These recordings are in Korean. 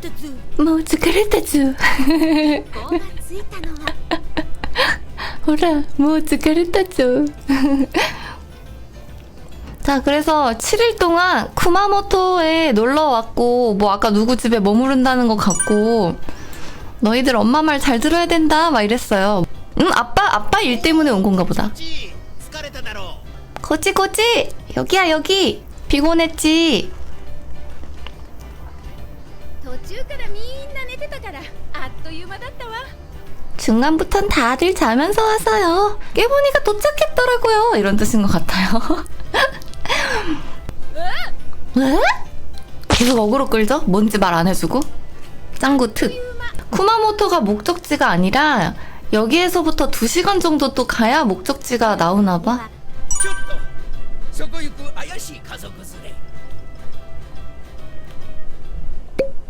もう疲れたぞ 뭐疲れたぞ. 子がついたのは 호라, 뭐疲れたぞ. 자, 그래서 7일 동안 쿠마모토에 놀러 왔고, 뭐 아까 누구 집에 머무른다는 것 같고, 너희들 엄마 말 잘 들어야 된다, 막 이랬어요. 응, 아빠, 아빠 일 때문에 온 건가 보다. ち疲れただろ 거지, 거지! 여기야, 여기! 피곤했지? 途中からみんな寝てたからあっという間だったわ 중간부턴 다들 자면서 왔어요. 깨보니까 도착했더라고요. 이런 뜻인 것 같아요. 왜? 계속 어그로 끌죠? 뭔지 말 안 해주고. 짱구 특. 쿠마모토가 목적지가 아니라 여기에서부터 2시간 정도 또 가야 목적지가 나오나봐. うちょっとそこ行く怪しい家族連れ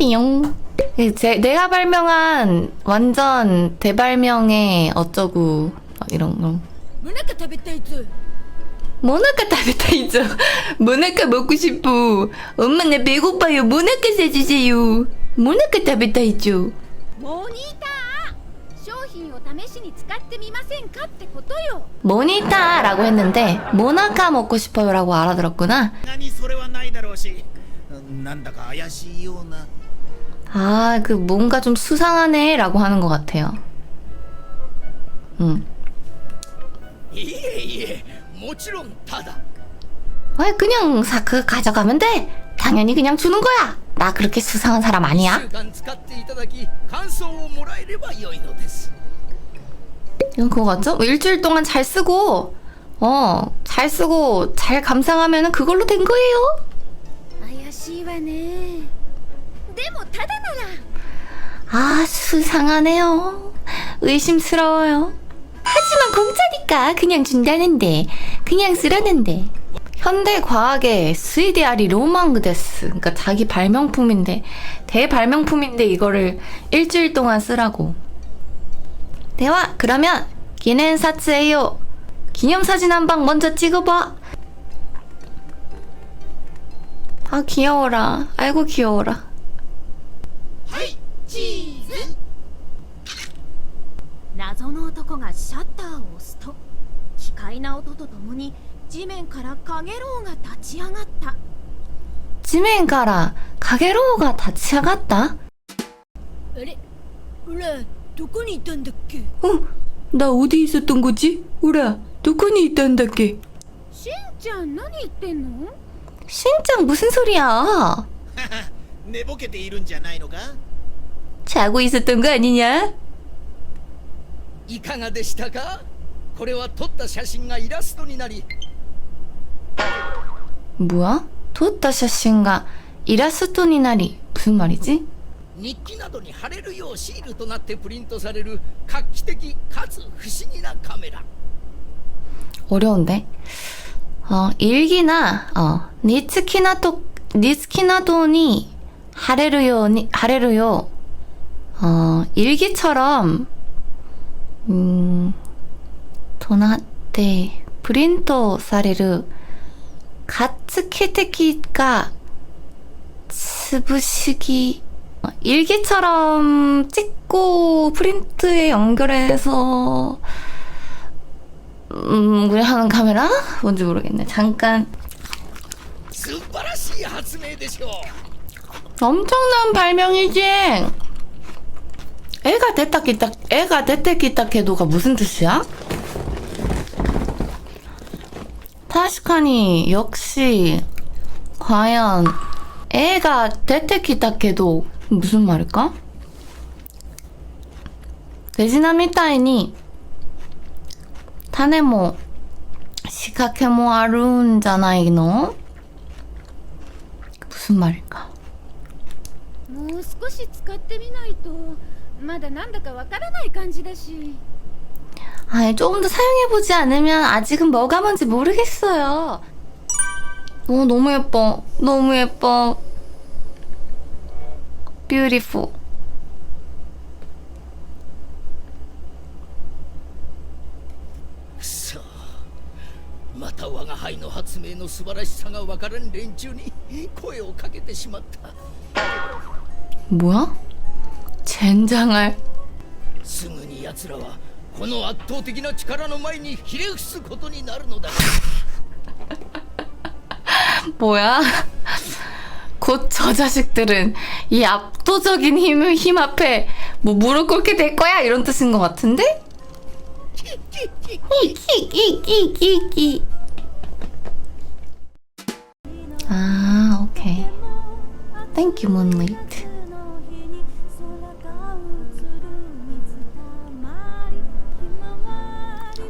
띠용 제, 내가 발명한 완전 대발명의 어쩌고 막 이런 거 もなか食べたいぞ 모나카 타베타이죠. 모나카 먹고 싶어. 엄마 나 배고파요. 모나카 사주세요. 모나카 타베타이죠. モニター商品を試しに使ってみませんかってことよ 모니타라고 했는데 모나카 먹고 싶어요라고 알아들었구나. 아, 그 뭔가 좀 수상하네라고 하는 것 같아요. 음. いえいえもちろんただ 아, 그냥 사, 그 가져가면 돼. 당연히 그냥 주는 거야. 나 그렇게 수상한 사람 1 아니야. 週間使っていただき感想をもらえれば良いのです 이건 그거 같죠? 뭐 일주일 동안 잘 쓰고, 어, 잘 쓰고, 잘 감상하면 그걸로 된 거예요. 怪しいわねでもただなら 아, 수상하네요. 의심스러워요. 하지만 공짜니까 그냥 준다는데, 그냥 쓰라는데. 현대 과학의 스이디아리 로망그데스. 그러니까 자기 발명품인데, 대발명품인데 이거를 일주일 동안 쓰라고. 대화, 그러면 기념 사츠예요. 기념사진 한 방 먼저 찍어봐. 아, 귀여워라. 아이고, 귀여워라. 謎の男がシャッターを押すと奇怪な音とともに地面からカゲロウが立ち上がった 지멘 가라. 가게로우가 다치아갔다. あれほらどこにいたんだっけ 어? 나 어디 있었던 거지? 우라, 도코니 있단다께. しんちゃん何言ってんの 신짱 무슨 소리야? 寝ぼけているんじゃないのか 자고 있었던 거 아니냐? いかがでしたかこれは撮った写真がイラストになり 뭐야? 도타 샤신가 이라스토니 나리 무슨 말이지? 日記などに貼れるようシールとなってプリントされる画期的かつ不思議なカメラ 어려운데? 어, 일기나 어, 니츠키나토 니츠키나도니 하레루요니 하레루요 어, 일기처럼 음 도나테 프린토 사레르 가츠케테키가 스부시기 어, 일기처럼 찍고 프린트에 연결해서 음, 우리 하는 카메라? 뭔지 모르겠네. 잠깐 素晴らしい発明でしょう 엄청난 발명이지. 애가 됐다 기다 애가 됐다 기다 해도가 무슨 뜻이야? 타시카니 역시 과연 애가 됐다 기다 해도 무슨 말일까? 대신나 みたいに種も仕掛けもあるんじゃないの 무슨 말일까? もう少し使ってみないと まだなんだかわからない感じだし 아니, 조금 더 사용해보지 않으면 아직은 뭐가 뭔지 모르겠어요. 오, 너무 예뻐. 너무 예뻐. beautiful. くそまた我が輩の発明の素晴らしさがわからん連中に声をかけてしまった 뭐야? 젠장할. すぐに奴らはこの圧倒的な力の前にひれ伏すことになるのだ 뭐야? 곧 저 자식들은 이 압도적인 힘을 힘 앞에 뭐 무릎 꿇게 될 거야 이런 뜻인 것 같은데? 끼끼끼끼끼끼 아 오케이 Thank you Moonlight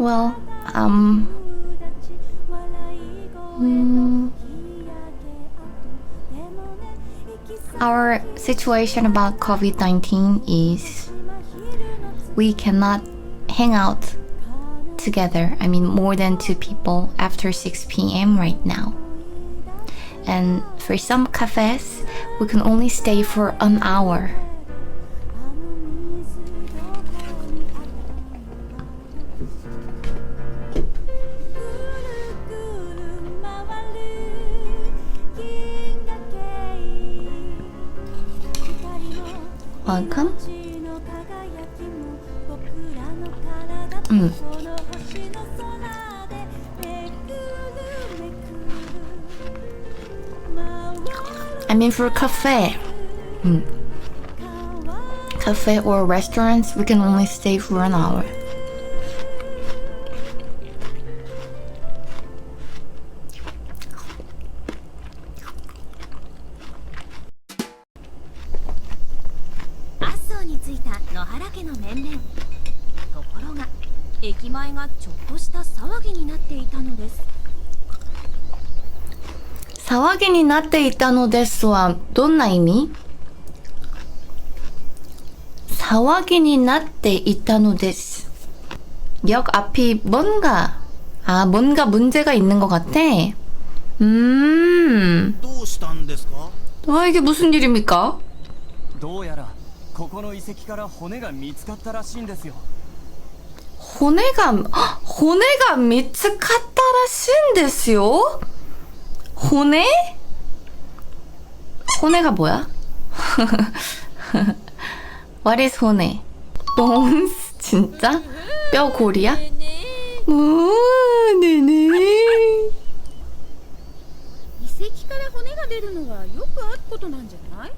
Well um mm, Our situation about COVID 19 is we cannot hang out together. I mean, more than two people after 6 p.m. right now. And for some cafes, we can only stay for an hour. Welcome. 음. I mean, for a cafe. Mm. Cafe or restaurants, we can only stay for an hour. 사와기니 나tte 있다노 데스와 どんな意味 사와기니 나tte 있다노 데스. 역 앞이 뭔가 아 뭔가 문제가 있는 것 같아. 음. どうしたんですか 와 이게 무슨 일입니까? どうやらここの遺跡から骨が見つかったらしいんですよ 호 네가 헉, 호네가 미츠카타라신데스요? 호네? 호네가 뭐야? What is 호네? 보온스 진짜? 뼈 고리야? 오, 네네. 遺跡から骨が出るのはよくあることなんじゃない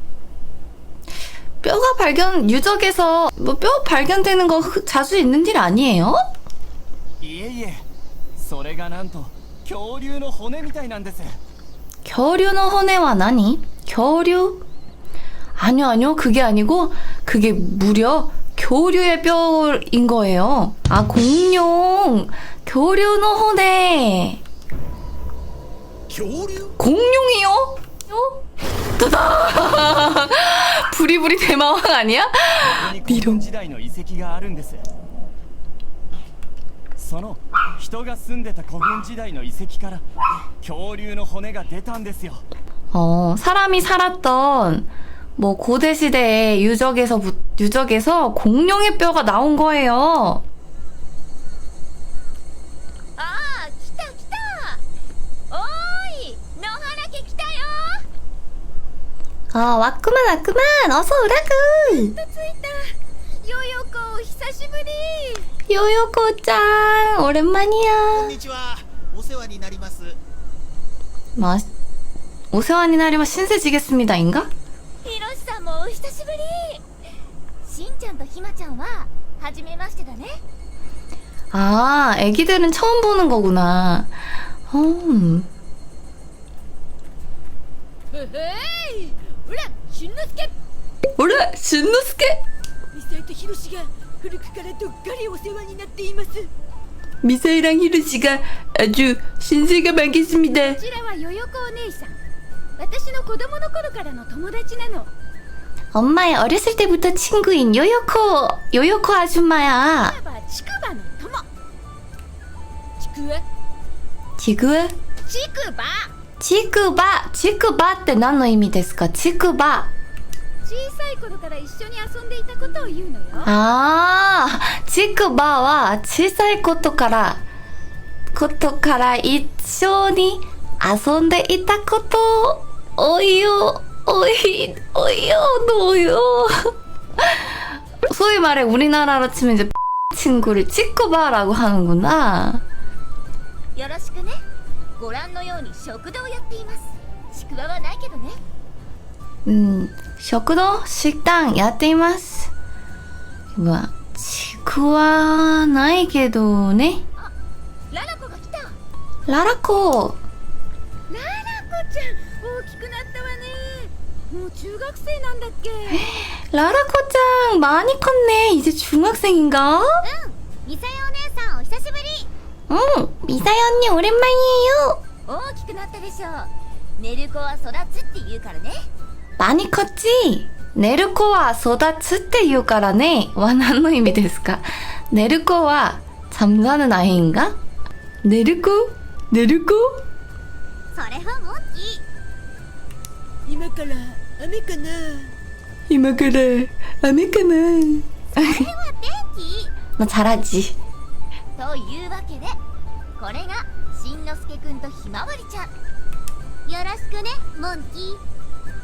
뼈가 발견 유적에서 뭐 뼈 발견되는 거 흐- 자주 있는 일 아니에요? いえいえそれがなんと恐竜の骨みたいなんです 겨류의 혼해와 나니? 겨류? 아니요, 아니요. 그게 아니고, 그게 무려 교류의 뼈인 거예요. 아, 공룡! 교류의 혼해! 恐竜 공룡이요? 어? 따다! 부리부리 대마왕 아니야? ここに古墳時代の遺跡があるんですその人が住んでた古墳時代の遺跡から恐竜の骨が出たんですよ 어, 사람이 살았던, 뭐, 고대시대의 유적에서, 부- 유적에서 공룡의 뼈가 나온 거예요. ああ来た来たおーい野原家来たよ 아, 왔구만, 왔구만! 어서 오라구! 着いたヨヨコ久しぶり 요요코짱! こん 오랜만이야. にちはお世話になります 마, 오세환이 나리마 신세지겠습니다인가? い お久しぶりしんちゃんとひまちゃんは初めましてだね 아, 애기들은 처음 보는 거구나. 음. へへいほらしんのすけ 그래, 신노스케. ミサイとヒロシが古くからどっかりお世話になっていますこ 미사이랑 히르씨가 아주 신세가 많겠습니다. ちらはヨヨコお姉さん 私の子供の頃からの友達なの 엄마의 어렸을 때부터 친구인 요요코, 요요코 아줌마야. いわばちくばの友ちくわ 지구야? ちくば 지크바, 지크바 って何の意味ですか? 지크바. 小さい頃から一緒に遊んでいたことを言うのよ 아, 지크바와 小さいことから、ことから一緒に 遊んでいたこと、おいよ、おい、おいよ、どうよ. 소위 말해 우리나라로 치면 이제 친구를 지크바라고 하는구나. よろしくねご覧のように食堂をやっていますちくわはないけどね 음, 食堂 식당 やっています. 뭐야, 지크와 나이 게도 네? ララコが来た 라라코. ねもう中学生なんだっけ 라라코짱 많이 컸네. 이제 중학생인가? ミサヨお姉さんお久しぶり 응, 미사이 언니 오랜만이에요. 大きくなったでしょう寝る子は育つって言うからね 많이 컸지? 네르코와 소다츠 때 유가라네. 와, 何の意味ですか? 네르코와 잠자는 아이인가? 네르코? 네르코? それはモンキー今から 雨かな 이마그래, 아메카나. それは天気 너 잘하지? というわけでこれがしんのすけくんとひまわりちゃんよろしくねモンキー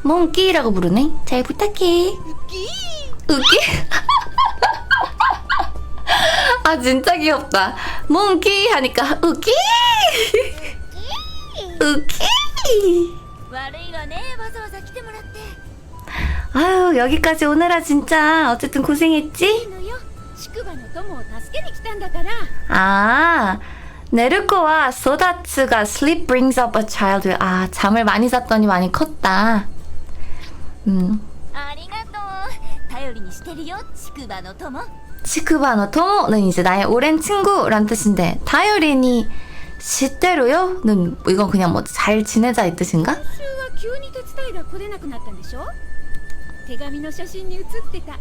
몽키라고 부르네. 잘 부탁해. ウキ웃기? 아 진짜 귀엽다. 몽키 하니까 웃기. 웃기. 아유 여기까지 오느라 진짜 어쨌든 고생했지? 아 네르코와 소다츠가 sleep brings up a child. 아 잠을 많이 잤더니 많이 컸다. 음. 치쿠바노 토모는 이제 나의 오랜 친구란 뜻인데 다요리니 시대로요는 이건 그냥 뭐 잘 지내자 이 뜻인가? 今週は急に手伝いが来れなくなったんでしょ手紙の写真に写ってたイ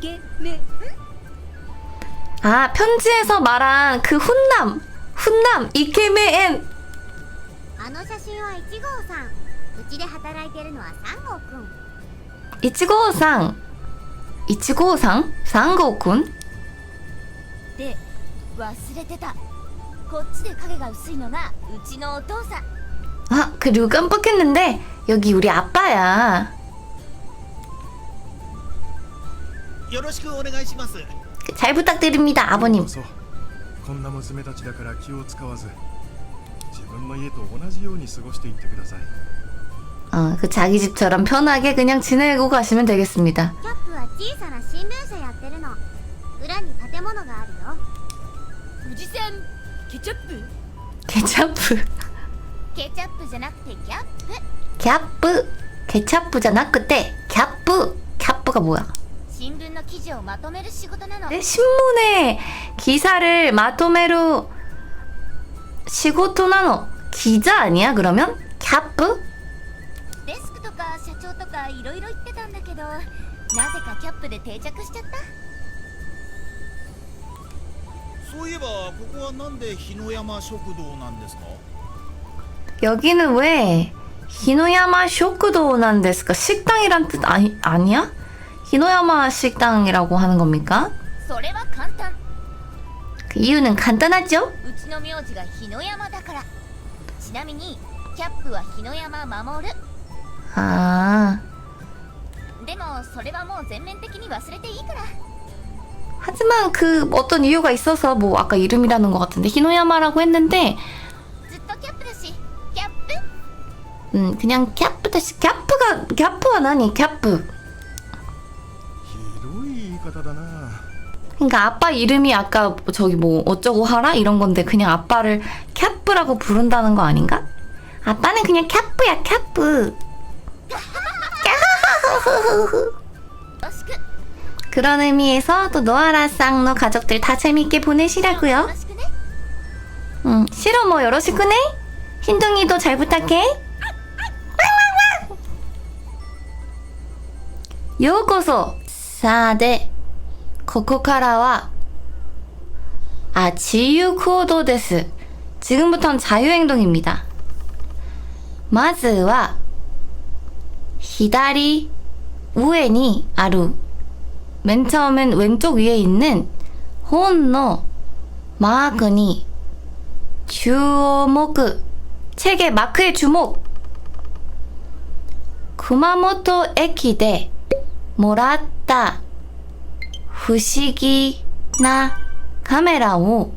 ケメン 아 편지에서 말한 그 훈남 훈남 이케메엔 あの写真は1号さんうちで働いてるのは3号くん 이치고상 이치고상 상고군 で忘れてたこっちで影が薄いのがうちのお父さん 아 그리고 깜빡했는데 여기 우리 아빠야 よろしくお願いします 잘 부탁드립니다 아버님 こそこんな娘たちだから気を使わず自分の家と同じように過ごしていってください 어, 그 자기 집처럼 편하게 그냥 지내고 가시면 되겠습니다 キャップは小さな新聞社やってるの裏に建物があるよおじさんケチャップ 케찹프 ケチャップじゃなくてキャップ 캬프 케찹프잖아 그때 캬프 캬프가 뭐야 네, 신문에 기사를 마토메루 시고토나노 기자 아니야 그러면? 캡프? 여기는 왜 히노야마 쇼크도난 데스까 식당이란 뜻 아니 아니야? 히노야마 식당이라고 하는 겁니까? 그 이유는 간단하죠? 아. 하지만 그 어떤 이유가 있어서 뭐 아까 이름이라는 것 같은데 히노야마라고 했는데 음 그냥 캡프다시 캡프가 캡프가 나니 캡프 다다다나. 그러니까 아빠 이름이 아까 저기 뭐 어쩌고 하라 이런 건데 그냥 아빠를 캬뿌라고 부른다는 거 아닌가? 아빠는 그냥 캬뿌야 캬뿌. 그런 의미에서 또 노아라 쌍노 가족들 다 재밌게 보내시라고요. 응, 싫어 뭐 여러시구네. 흰둥이도 잘 부탁해. 요거서 사대 ここからは、아, 지유行動です. 지금부터는 자유행동입니다. まずは、左上にある、맨 처음엔 왼쪽 위에 있는 혼の 마크니 주목, 책의 마크에 주목! 熊本駅でもらった 不思議なカメラを